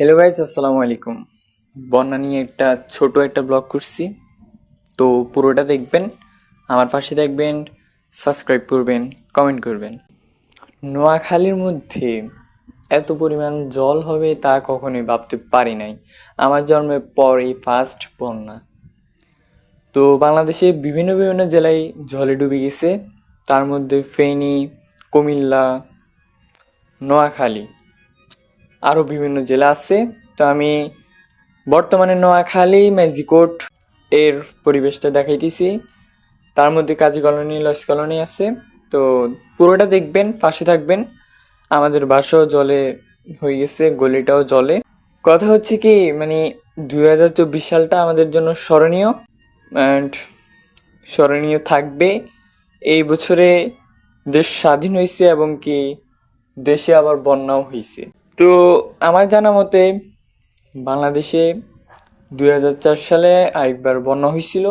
Hello guys আসসালামু আলাইকুম। বন্যা নিয়ে একটা ছোট একটা ব্লগ করছি। তো পুরোটা দেখবেন, আমার পাশে দেখবেন সাবস্ক্রাইব করবেন কমেন্ট করবেন। নোয়াখালীর মধ্যে এত পরিমাণ জল হবে তা কখনোই ভাবতে পারি নাই। আমার জন্মের পরই ফার্স্ট বন্যা। তো বাংলাদেশে বিভিন্ন বিভিন্ন জেলায় জলে ডুবে গেছে। তার মধ্যে ফেনী, কুমিল্লা, নোয়াখালী। আরও বিভিন্ন জেলা আছে। তো আমি বর্তমানে নোয়াখালী ম্যাজিকোট এর পরিবেশটা দেখাইতেছি। তার মধ্যে কাজী কলোনি, লস কলোনি আছে। তো পুরোটা দেখবেন, পাশে থাকবেন। আমাদের বাসাও জলে হয়ে গেছে, গলিটাও জলে। কথা হচ্ছে কি মানে দুই হাজার চব্বিশ সালটা আমাদের জন্য স্মরণীয়। অ্যান্ড স্মরণীয় থাকবে। এই বছরে দেশ স্বাধীন হয়েছে এবং কি দেশে আবার বন্যাও হয়েছে তো আমার জানা মতে বাংলাদেশে দুই হাজার চার সালে আরেকবার বন্যা হয়েছিল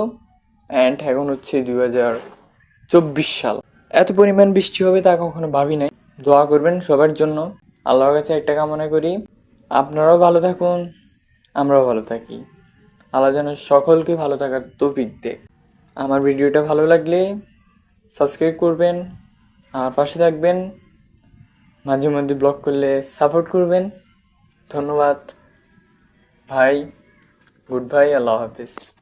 অ্যান্ড এখন হচ্ছে দুই হাজার চব্বিশ সাল। এত পরিমাণ বৃষ্টি হবে তা কখনো ভাবি নাই। দোয়া করবেন সবার জন্য। আল্লাহর কাছে একটা কামনা করি। আপনারাও ভালো থাকুন, আমরাও ভালো থাকি। আল্লাহ যেন সকলকে ভালো থাকার তৌফিক দেয়। আমার ভিডিওটা ভালো লাগলে সাবস্ক্রাইব করবেন, আমার পাশে থাকবেন। মাঝে মধ্যে ব্লগ করলে সাপোর্ট করবেন। ধন্যবাদ। ভাই গুড বাই আল্লাহ হাফিজ।